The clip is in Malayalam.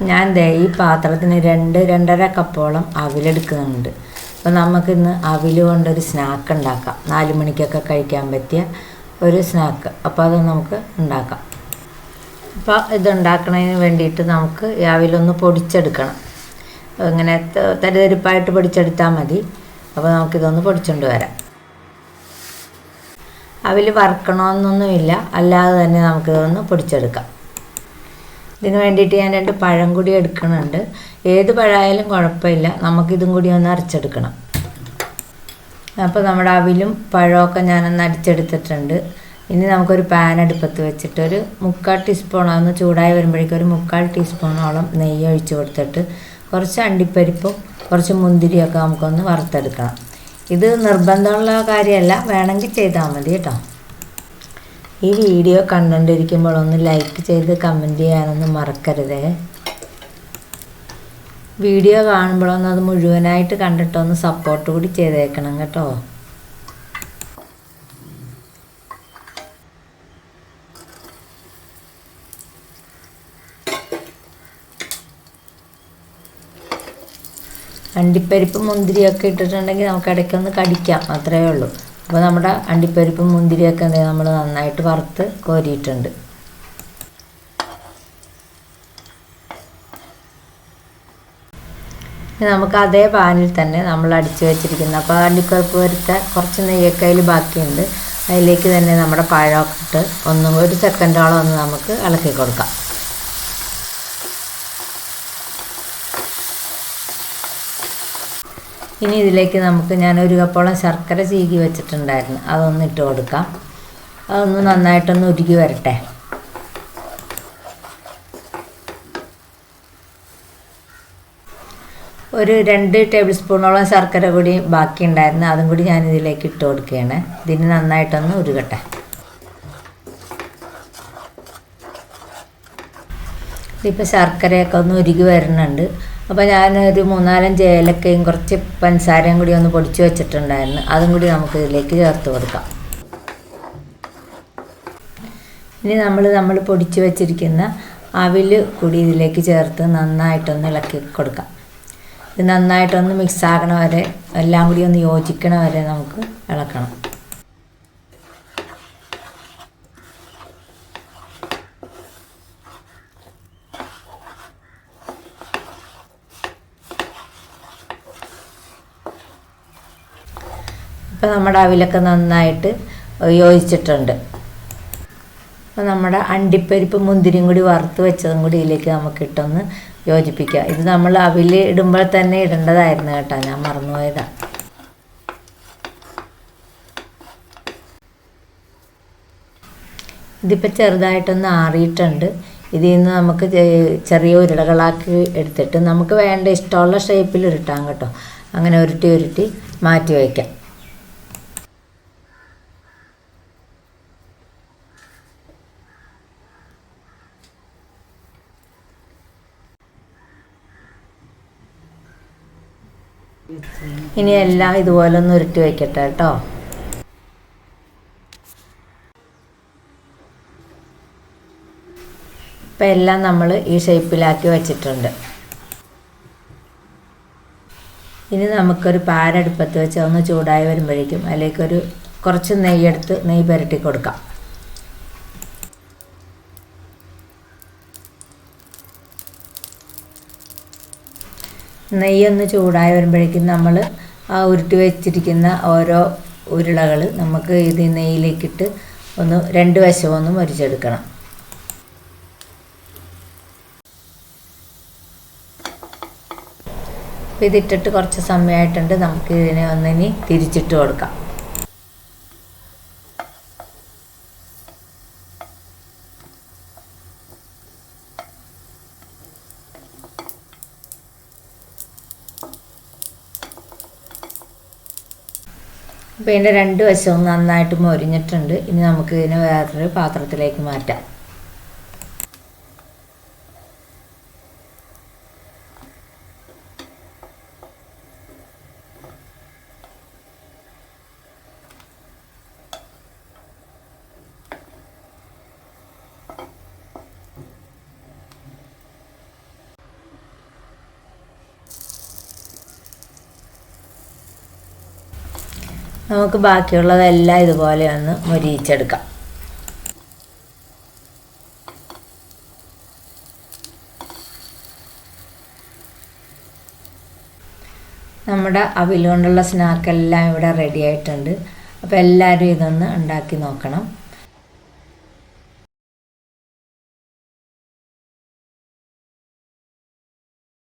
ഞാൻ ദേ ഈ പാത്രത്തിന് രണ്ട് രണ്ടര കപ്പോളം അവിലെടുക്കുന്നുണ്ട്. അപ്പോൾ നമുക്കിന്ന് അവിൽ കൊണ്ടൊരു സ്നാക്ക് ഉണ്ടാക്കാം. നാല് മണിക്കൊക്കെ കഴിക്കാൻ പറ്റിയ ഒരു സ്നാക്ക് അപ്പോൾ അത് നമുക്ക് ഉണ്ടാക്കാം. അപ്പോൾ ഇത് ഉണ്ടാക്കുന്നതിന് വേണ്ടിയിട്ട് നമുക്ക് ഈ അവിലൊന്ന് പൊടിച്ചെടുക്കണം. ഇങ്ങനെ തരിതരിപ്പായിട്ട് പൊടിച്ചെടുത്താൽ മതി. അപ്പോൾ നമുക്കിതൊന്ന് പൊടിച്ചുകൊണ്ട് വരാം. അവിൽ വറുക്കണമെന്നൊന്നുമില്ല അല്ലാതെ തന്നെ നമുക്കിതൊന്ന് പൊടിച്ചെടുക്കാം. ഇതിന് വേണ്ടിയിട്ട് ഞാൻ രണ്ട് പഴം കൂടി എടുക്കുന്നുണ്ട് ഏത് പഴമായാലും കുഴപ്പമില്ല. നമുക്കിതും കൂടി ഒന്ന് അരച്ചെടുക്കണം. അപ്പോൾ നമ്മുടെ അവിലും പഴമൊക്കെ ഞാനൊന്ന് അടിച്ചെടുത്തിട്ടുണ്ട്. ഇനി നമുക്കൊരു പാൻ അടുപ്പത്ത് വെച്ചിട്ട് ഒരു മുക്കാൽ ടീസ്പൂണോ ഒന്ന് ചൂടായി വരുമ്പോഴേക്കും ഒരു മുക്കാൽ ടീസ്പൂണോളം നെയ്യ് ഒഴിച്ച് കൊടുത്തിട്ട് കുറച്ച് അണ്ടിപ്പരിപ്പും കുറച്ച് മുന്തിരിയൊക്കെ നമുക്കൊന്ന് വറുത്തെടുക്കണം. ഇത് നിർബന്ധമുള്ള കാര്യമല്ല. വേണമെങ്കിൽ ചെയ്താൽ മതി കേട്ടോ. ഈ വീഡിയോ കണ്ടുകൊണ്ടിരിക്കുമ്പോൾ ഒന്ന് ലൈക്ക് ചെയ്ത് കമന്റ് ചെയ്യാനൊന്നും മറക്കരുത്. വീഡിയോ കാണുമ്പോഴൊന്നും അത് മുഴുവനായിട്ട് കണ്ടിട്ടൊന്ന് സപ്പോർട്ട് കൂടി ചെയ്തേക്കണം കേട്ടോ. അണ്ടിപ്പരിപ്പ് മുന്തിരിയൊക്കെ ഇട്ടിട്ടുണ്ടെങ്കിൽ നമുക്ക് ഇടയ്ക്കൊന്ന് കടിക്കാം അത്രയേ ഉള്ളൂ. അപ്പോൾ നമ്മുടെ അണ്ടിപ്പരിപ്പും മുന്തിരിയൊക്കെ എന്ത് നമ്മൾ നന്നായിട്ട് വറുത്ത് കോരിയിട്ടുണ്ട്. നമുക്ക് അതേ പാനിൽ തന്നെ നമ്മൾ അടിച്ചു വെച്ചിരിക്കുന്ന അപ്പോൾ അണ്ടിപ്പരിപ്പ് വരുത്ത കുറച്ച് നെയ്യൊക്കെ അതിൽ ബാക്കിയുണ്ട്. അതിലേക്ക് തന്നെ നമ്മുടെ പഴമൊക്കെ ഇട്ട് ഒന്നും ഒരു സെക്കൻഡോളം ഒന്ന് നമുക്ക് ഇളക്കി കൊടുക്കാം. ഇനി ഇതിലേക്ക് നമുക്ക് ഞാൻ ഒരു കപ്പോളം ശർക്കര ചീകി വെച്ചിട്ടുണ്ടായിരുന്നു. അതൊന്ന് ഇട്ട് കൊടുക്കാം. അതൊന്ന് നന്നായിട്ടൊന്ന് ഉരുകി വരട്ടെ. ഒരു രണ്ട് ടേബിൾ സ്പൂണോളം ശർക്കര കൂടി ബാക്കി ഉണ്ടായിരുന്നു അതും കൂടി ഞാൻ ഇതിലേക്ക് ഇട്ട് കൊടുക്കുകയാണ്. ഇതിന് നന്നായിട്ടൊന്ന് ഉരുകട്ടെ. ഇതിപ്പോൾ ശർക്കരയൊക്കെ ഒന്ന് ഉരുകി വരുന്നുണ്ട്. അപ്പോൾ ഞാനൊരു മൂന്നാലഞ്ച് ഏലക്കയും കുറച്ച് പഞ്ചസാരയും കൂടി ഒന്ന് പൊടിച്ച് വെച്ചിട്ടുണ്ടായിരുന്നു. അതും കൂടി നമുക്ക് ഇതിലേക്ക് ചേർത്ത് കൊടുക്കാം. ഇനി നമ്മൾ നമ്മൾ പൊടിച്ച് വെച്ചിരിക്കുന്ന അവിൽ കൂടി ഇതിലേക്ക് ചേർത്ത് നന്നായിട്ടൊന്ന് ഇളക്കി കൊടുക്കാം. ഇത് നന്നായിട്ടൊന്ന് മിക്സ് ആകണ വരെ എല്ലാം കൂടി ഒന്ന് യോജിക്കണ വരെ നമുക്ക് ഇളക്കണം. ഇപ്പോൾ നമ്മുടെ അവിലൊക്കെ നന്നായിട്ട് യോജിച്ചിട്ടുണ്ട്. അപ്പോൾ നമ്മുടെ അണ്ടിപ്പരിപ്പ് മുന്തിരിയും കൂടി വറുത്ത് വെച്ചതും കൂടി ഇതിലേക്ക് നമുക്ക് ഇട്ടൊന്ന് യോജിപ്പിക്കുക ഇത് നമ്മൾ അവിൽ ഇടുമ്പോൾ തന്നെ ഇടേണ്ടതായിരുന്നു കേട്ടോ ഞാൻ മറന്നുപോയതാണ് ഇതിപ്പോൾ ചെറുതായിട്ടൊന്ന് ആറിയിട്ടുണ്ട്. ഇതിൽ നിന്ന് നമുക്ക് ചെറിയ ഉരുളകളാക്കി എടുത്തിട്ട് നമുക്ക് വേണ്ട ഇഷ്ടമുള്ള ഷേപ്പിൽ ഉരുട്ടാം കേട്ടോ. അങ്ങനെ ഉരുട്ടി ഉരുട്ടി മാറ്റി വയ്ക്കാം. ഇനി എല്ലാം ഇതുപോലെ ഒന്ന് ഉരുട്ടി വയ്ക്കട്ടെ കേട്ടോ. ഇപ്പം എല്ലാം നമ്മൾ ഈ ഷേപ്പിലാക്കി വെച്ചിട്ടുണ്ട്. ഇനി നമുക്കൊരു പാരടുപ്പത്ത് വെച്ച് ഒന്ന് ചൂടായി വരുമ്പോഴേക്കും അതിലേക്കൊരു കുറച്ച് നെയ്യെടുത്ത് നെയ്യ് പുരട്ടി കൊടുക്കാം. നെയ്യൊന്ന് ചൂടായി വരുമ്പോഴേക്കും നമ്മൾ ആ ഉരുട്ടി വെച്ചിരിക്കുന്ന ഓരോ ഉരുളകൾ നമുക്ക് ഇത് നെയ്യിലേക്കിട്ട് ഒന്ന് രണ്ട് വശവും ഒന്ന് മുരിച്ചെടുക്കണം. ഇതിട്ടിട്ട് കുറച്ച് സമയമായിട്ടുണ്ട് നമുക്ക് ഇതിനെ ഒന്നിനി തിരിച്ചിട്ട് കൊടുക്കാം. അപ്പോൾ ഇതിന്റെ രണ്ട് വശവും നന്നായിട്ട് മൊരിഞ്ഞിട്ടുണ്ട്. ഇനി നമുക്ക് ഇതിനെ വേറൊരു പാത്രത്തിലേക്ക് മാറ്റാം. നമുക്ക് ബാക്കിയുള്ളതെല്ലാം ഇതുപോലെ ഒന്ന് മുരിയിച്ചെടുക്കാം. നമ്മുടെ അവിൽ കൊണ്ടുള്ള സ്നാക്കെല്ലാം ഇവിടെ റെഡി ആയിട്ടുണ്ട്. അപ്പോൾ എല്ലാവരും ഇതൊന്ന് ഉണ്ടാക്കി നോക്കണം.